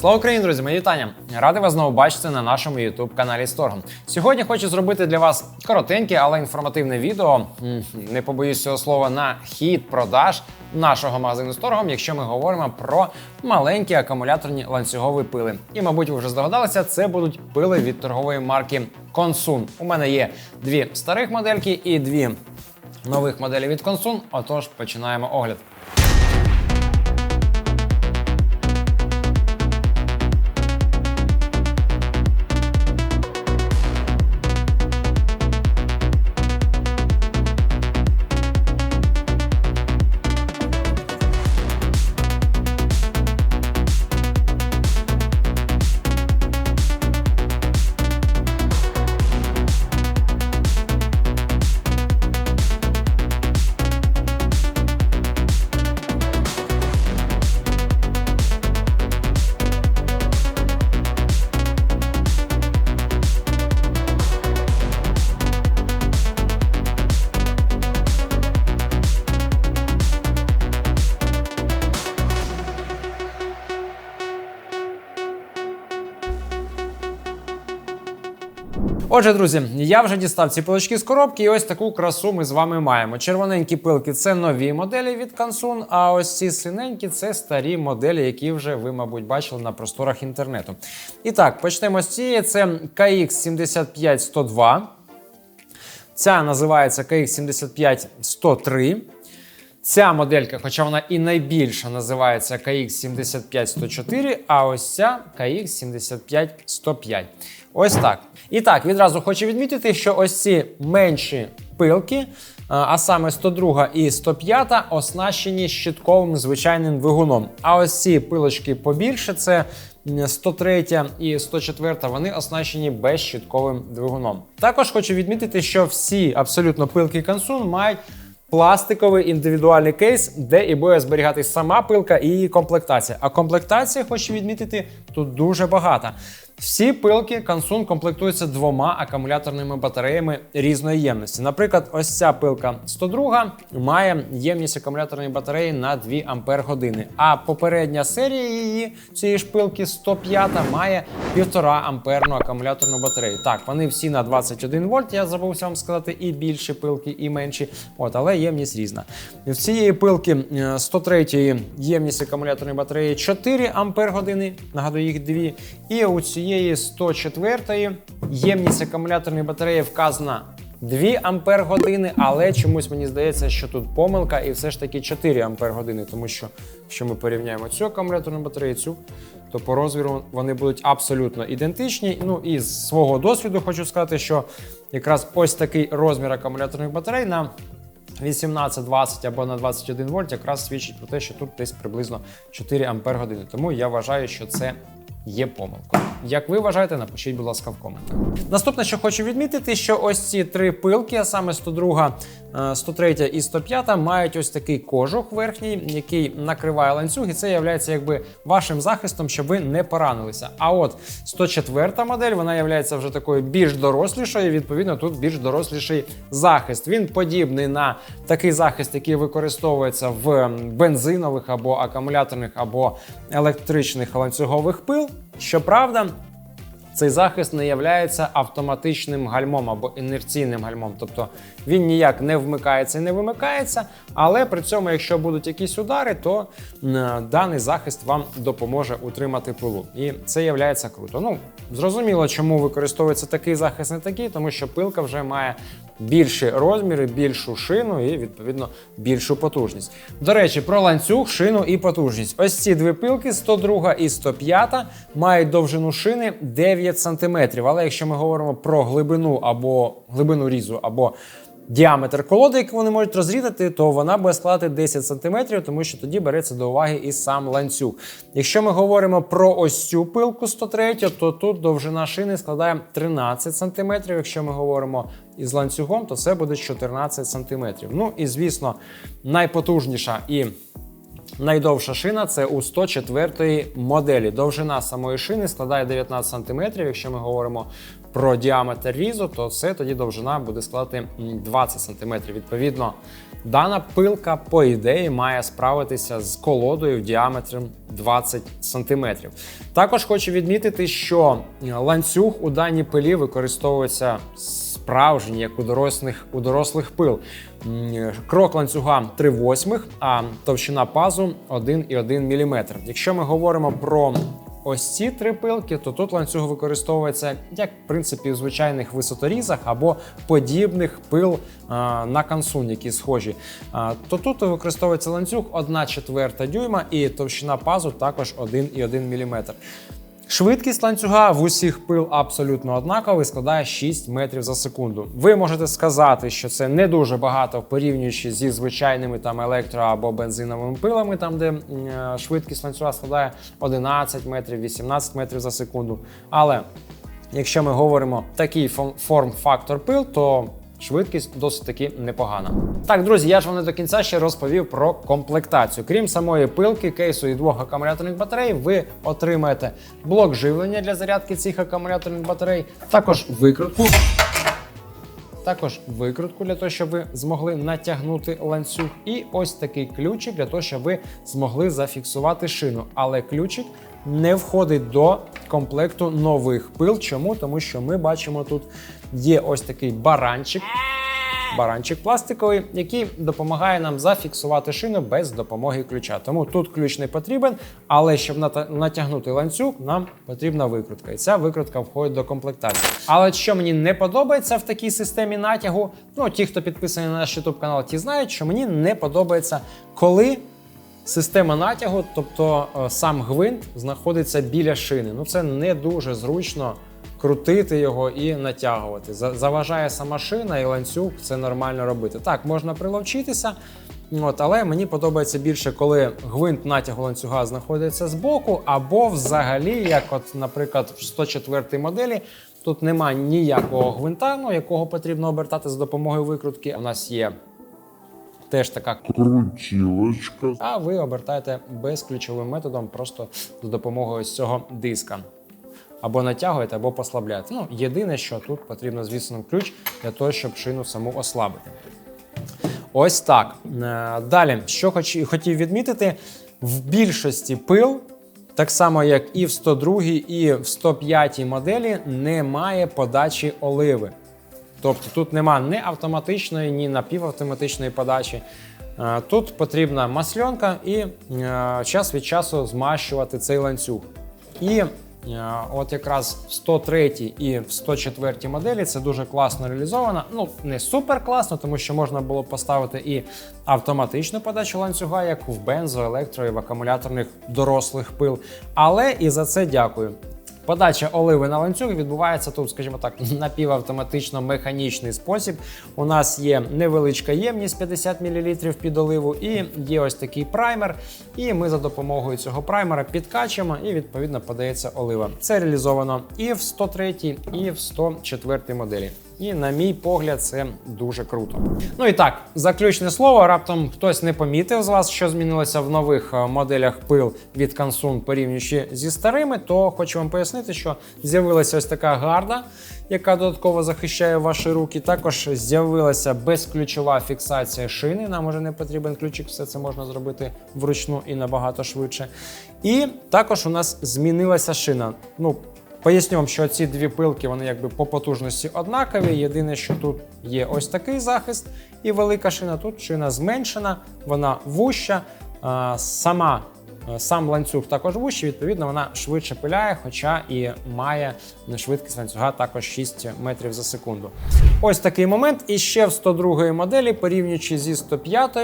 Слава Україні, друзі! Мої вітання! Радий вас знову бачити на нашому youtube каналі Сторгом. Сьогодні хочу зробити для вас коротеньке, але інформативне відео. Не побоюсь цього слова на хід продаж нашого магазину Сторгом, якщо ми говоримо про маленькі акумуляторні ланцюгові пили. І, мабуть, ви вже здогадалися, це будуть пили від торгової марки Consun. У мене є дві старих модельки і дві нових моделі від Consun. Отож, починаємо огляд. Отже, друзі, я вже дістав ці пилочки з коробки, і ось таку красу ми з вами маємо. Червоненькі пилки це нові моделі від Kansun, а ось ці синенькі це старі моделі, які вже ви, мабуть, бачили на просторах інтернету. І так, почнемо з цієї. Це KX75102. Ця називається KX75103. Ця моделька, хоча вона і найбільша, називається KX75104, а ось ця KX75105. Ось так. І так, відразу хочу відмітити, що ось ці менші пилки, а а саме 102 і 105, оснащені щитковим звичайним двигуном. А ось ці пилочки побільше, це 103 і 104, вони оснащені безщитковим двигуном. Також хочу відмітити, що всі абсолютно пилки Kansun мають пластиковий індивідуальний кейс, де і буде зберігатись сама пилка і її комплектація. А комплектація, хочу відмітити, тут дуже багато. Всі пилки Kansun комплектуються двома акумуляторними батареями різної ємності. Наприклад, ось ця пилка 102 має ємність акумуляторної батареї на 2 Ампер години. А попередня серія її цієї ж пилки 105 має 1,5 амперну акумуляторну батарею. Так, вони всі на 21 вольт. Я забувся вам сказати, і більші пилки, і менші. От, але ємність різна. В цієї пилки е, 103 ємність акумуляторної батареї 4 ампер години. Нагадую, їх дві. І у цієї 104 ємність акумуляторної батареї вказана 2 ампер години, але чомусь мені здається, що тут помилка, і все ж таки 4 ампер години, тому що якщо ми порівняємо цю акумуляторну батарею, цю, то по розміру вони будуть абсолютно ідентичні. Ну і з свого досвіду хочу сказати, що якраз ось такий розмір акумуляторних батарей на 18, 20 або на 21 вольт якраз свідчить про те, що тут десь приблизно 4 ампер години. Тому я вважаю, що це є помилкою. Як ви вважаєте, напишіть, будь ласка, в коментах. Наступне, що хочу відмітити, що ось ці три пилки, а саме 102, е, 103 і 105, мають ось такий кожух верхній, який накриває ланцюг, і це є якби вашим захистом, щоб ви не поранилися. А от 104 модель, вона є вже такою більш дорослішою. Відповідно, тут більш доросліший захист. Він подібний на такий захист, який використовується в бензинових або акумуляторних або електричних ланцюгових пил. Щоправда, цей захист не є автоматичним гальмом або інерційним гальмом, тобто він ніяк не вмикається і не вимикається, але при цьому, якщо будуть якісь удари, то е, даний захист вам допоможе утримати пилу. І це є круто. Ну, зрозуміло, чому використовується такий захист, не такий, тому що пилка вже має більші розміри, більшу шину і відповідно більшу потужність. До речі, про ланцюг, шину і потужність. Ось ці дві пилки 102 і 105 мають довжину шини 9 см. Але якщо ми говоримо про глибину або глибину різу, або Діаметр колоди, яку вони можуть розрізати, то вона буде складати 10 см, тому що тоді береться до уваги і сам ланцюг. Якщо ми говоримо про ось цю пилку 103, то тут довжина шини складає 13 см. Якщо ми говоримо із ланцюгом, то це буде 14 см. Ну і звісно, найпотужніша і Найдовша шина це у 104 моделі. Довжина самої шини складає 19 см. Якщо ми говоримо про діаметр різу, то це тоді довжина буде складати 20 см. Відповідно, дана пилка, по ідеї, має справитися з колодою діаметром 20 см. Також хочу відмітити, що е, ланцюг у даній пилі використовується справжній, як у дорослих, у дорослих пил. Крок ланцюга 3 восьмих, а товщина пазу 1,1 мм. Якщо ми говоримо про ось ці три пилки, то тут ланцюг використовується як в принципі в звичайних висоторізах або подібних пил а, на кансун, які схожі. А, то тут використовується ланцюг 1 четверта дюйма і товщина пазу також 1,1 мм. Швидкість ланцюга в усіх пил абсолютно однакова і складає 6 метрів за секунду. Ви можете сказати, що це не дуже багато порівнюючи зі звичайними там електро або бензиновими пилами, там де е, швидкість ланцюга складає 11 метрів, 18 метрів за секунду. Але якщо ми говоримо такий форм-фактор пил, то Швидкість досить таки непогана. Так, друзі, я ж вам не до кінця ще розповів про комплектацію. Крім самої пилки, кейсу і двох акумуляторних батарей, ви отримаєте блок живлення для зарядки цих акумуляторних батарей, також викрутку. Також викрутку для того, щоб ви змогли натягнути ланцюг, і ось такий ключик для того, щоб ви змогли зафіксувати шину. Але ключик не входить до комплекту нових пил. Чому? Тому що ми бачимо тут є ось такий баранчик. Баранчик пластиковий, який допомагає нам зафіксувати шину без допомоги ключа. Тому тут ключ не потрібен, але щоб натягнути ланцюг, нам потрібна викрутка. І ця викрутка входить до комплектації. Але що мені не подобається в такій системі натягу, ну ті, хто підписаний на наш YouTube канал, ті знають, що мені не подобається, коли Система натягу, тобто е, сам гвинт, знаходиться біля шини. Ну це не дуже зручно крутити його і натягувати. Заважає сама шина і ланцюг, це нормально робити. Так, можна приловчитися, от, але мені подобається більше, коли гвинт натягу ланцюга знаходиться збоку, або взагалі, як, от, наприклад, в 104 моделі. Тут немає ніякого гвинта, ну, якого потрібно обертати за допомогою викрутки. У нас є теж така крутілочка. а ви обертаєте безключовим методом просто за допомогою ось цього диска. Або натягуєте, або послабляєте. Ну, єдине, що тут потрібно, звісно, ключ для того, щоб шину саму ослабити. Ось так. Е, Далі, що хоч- хотів відмітити, в більшості пил, так само як і в 102 і в 105 моделі, немає подачі оливи. Тобто тут нема ні автоматичної, ні напівавтоматичної подачі. Е, Тут потрібна масльонка і е, час від часу змащувати цей ланцюг. І от якраз в 103 і в 104 моделі це дуже класно реалізовано. Ну, не супер класно, тому що можна було поставити і автоматичну подачу ланцюга, як в бензо, електро і в акумуляторних дорослих пил. Але і за це дякую. Подача оливи на ланцюг відбувається тут, скажімо так, напівавтоматично механічний спосіб. У нас є невеличка ємність 50 мл під оливу, і є ось такий праймер. І ми за допомогою цього праймера підкачуємо, і відповідно подається олива. Це реалізовано і в 103, і в 104 моделі. І на мій погляд, це дуже круто. Ну і так, заключне слово. Раптом хтось не помітив з вас, що змінилося в нових е, моделях пил від Kansun порівнюючи зі старими, то хочу вам пояснити, що з'явилася ось така гарда, яка додатково захищає ваші руки. Також з'явилася безключова фіксація шини. Нам уже не потрібен ключик, все це можна зробити вручну і набагато швидше. І також у нас змінилася шина. Ну, Поясню вам, що ці дві пилки вони якби по потужності однакові. Єдине, що тут є ось такий захист і велика шина. Тут шина зменшена, вона вуща. Сама сам ланцюг також вущий, відповідно, вона швидше пиляє, хоча і має швидкість ланцюга також 6 метрів за секунду. Ось такий момент. І ще в 102 моделі, порівнюючи зі 105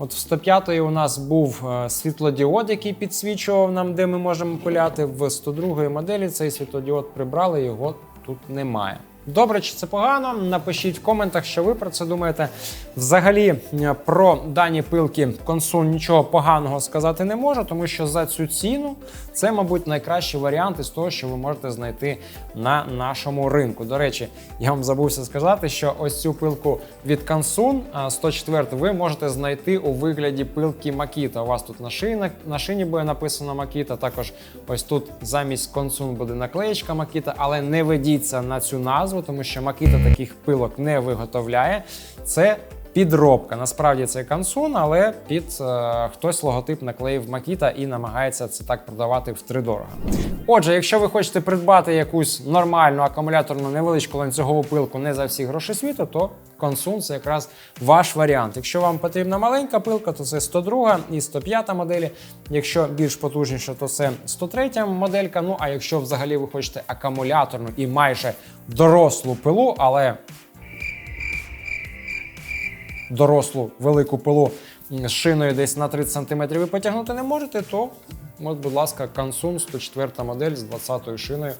От в 105 у нас був е, світлодіод, який підсвічував нам, де ми можемо пиляти. В 102 моделі цей світлодіод прибрали, його тут немає. Добре, чи це погано? Напишіть в коментах, що ви про це думаєте. Взагалі е, про дані пилки консуль нічого поганого сказати не можу, тому що за цю ціну це, мабуть, найкращий варіант із того, що ви можете знайти на нашому ринку. До речі, я вам забувся сказати, що ось цю пилку від Kansun 104 ви можете знайти у вигляді пилки Makita. У вас тут на шині, на шині буде написано Makita, також ось тут замість Kansun буде наклеєчка Makita, але не ведіться на цю назву, тому що Макіта таких пилок не виготовляє. Це Підробка. Насправді це Kansun, але під е, хтось логотип наклеїв Makita і намагається це так продавати втридорога. Отже, якщо ви хочете придбати якусь нормальну акумуляторну невеличку ланцюгову пилку не за всі гроші світу, то Kansun це якраз ваш варіант. Якщо вам потрібна маленька пилка, то це 102 і 105 моделі. Якщо більш потужніша, то це 103 моделька. Ну а якщо взагалі ви хочете акумуляторну і майже дорослу пилу, але дорослу велику пилу з шиною десь на 30 см ви потягнути не можете, то, от, будь ласка, Kansun 104 модель з 20-ю шиною.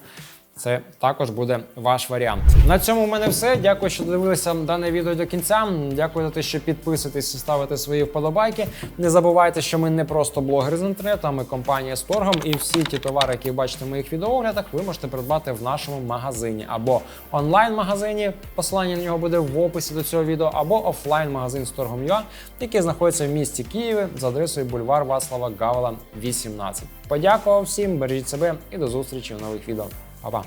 Це також буде ваш варіант. На цьому в мене все. Дякую, що дивилися дане відео до кінця. Дякую за те, що підписуєтесь і ставите свої вподобайки. Не забувайте, що ми не просто блогери з інтернету, а ми компанія з торгом. І всі ті товари, які бачите в моїх відеоглядах, ви можете придбати в нашому магазині або онлайн-магазині. Посилання на нього буде в описі до цього відео, або офлайн-магазин з торгом .ua, який знаходиться в місті Києві за адресою бульвар Вацлава Гавела, 18. Подякував всім, бережіть себе і до зустрічі в нових відео. 好吧？